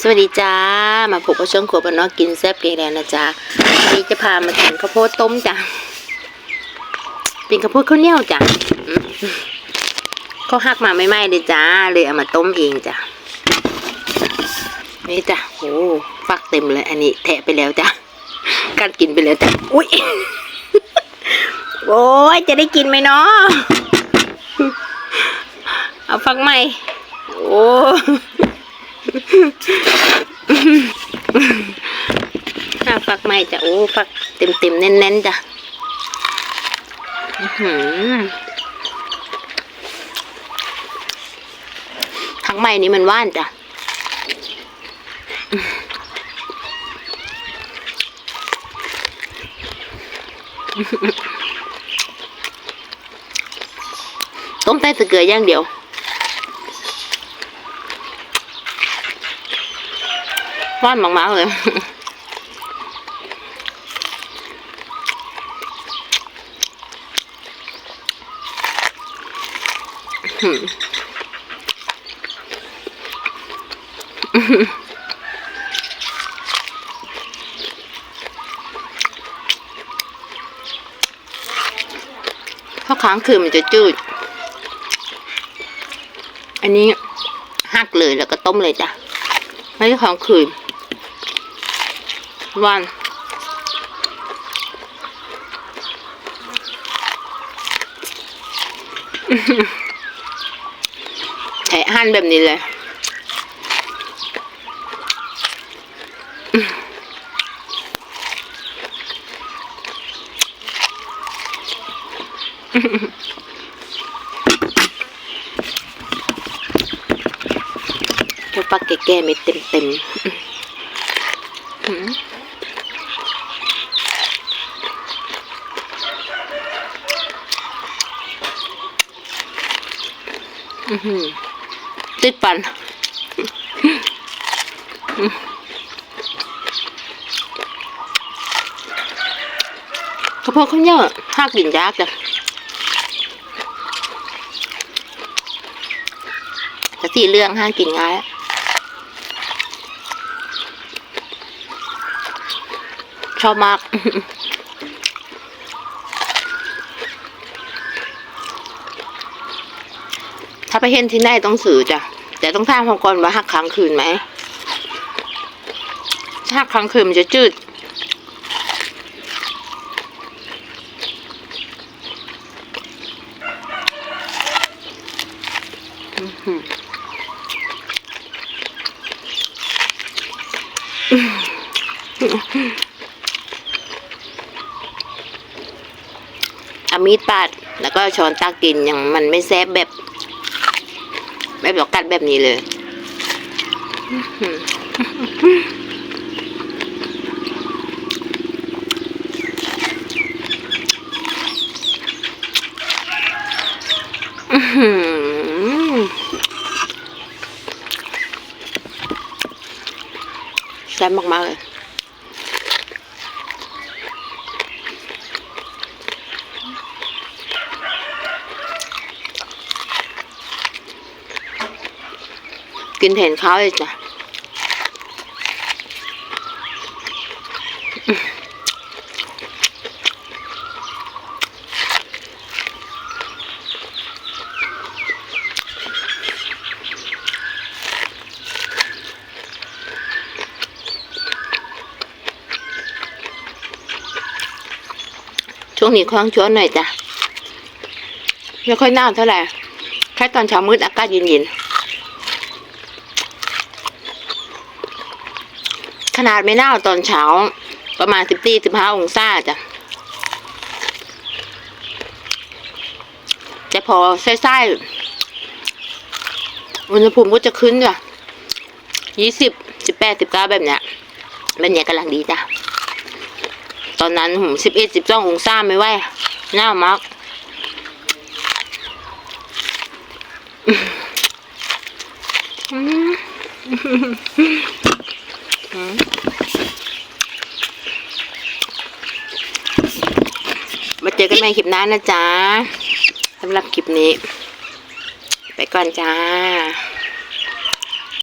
สวัสดีจ้า มาพบกับช่วงครัวบ้านนอกกินแซ่บเกงแล้วนะจ๊ะวันนี้จะพามาทานข้าวโพดต้มจ้ะเป็นข้าวโพดข้าวเหนียวจ้ะเขาหักมาไม่ไหม้เลยจ้า เลยเอามาต้มเองจ้ะนี่จ้ะโอ้ฟักเต็มเลย อันนี้แทะไปแล้วจ้ะกัดกินไปแล้วจ้ะอุ้ยโอ้ยจะได้กินไหมเนาะเอาฟักใหม่โอ้ ถ้าฝักใหม่จะโอ้ฝักเต็มเต็มๆแน่นๆจ้ะทั้งใหม่นี้มันว่านจ้ะต้มใต้ตะเกียบอย่างเดียว ว่านมากๆเลยหืมถ้าค้างคืนมันจะจืด อันนี้หักเลยแล้วก็ต้มเลยจ้ะไม่ใช่ค้างคืน วันใช้หั่นแบบนี้เลยเจ้าปักแก่ๆไม่เต็มเต็มๆ ติดปันข้าวโพดข้าวเหนียวหักดินยากจ้ะแต่สีเหลืองห้ากินง่าย ชอบมาก ถ้าไปเห็นที่ไหนต้องซื้อจ้ะ แต่ต้องถามเขาก่อนว่าหักครั้งคืนไหมถ้าหักครั้งคืนมันจะจืดอื้อหือ เอามีดปาด แล้วก็ช้อนตักกินอย่างมันไม่แซ่บแบบแบบเรากัดแบบนี้เลยแซ่บมากๆเลย กินแทนข้าวเลยจ้ะช่วงนี้คล้องชวนหน่อยจ้ะไม่ค่อยหนาวเท่าไหร่แค่ตอนเช้ามืดอากาศเย็นๆ ขนาดไม่หนาวตอนเช้า ประมาณสิบสี่สิบห้าองศาจ้ะแต่พอใส่ๆอุณหภูมิก็จะขึ้นจ้ะยี่สิบสิบแปดสิบเก้าแบบเนี้ยแบบเนี้ยกำลังดีจ้ะตอนนั้นผมสิบเอ็ดสิบสององศาไม่ไหวหน้ามากอืมอืม มาเจอกันใหม่คลิปหน้านะจ๊ะสำหรับคลิปนี้ ไปก่อนจ้า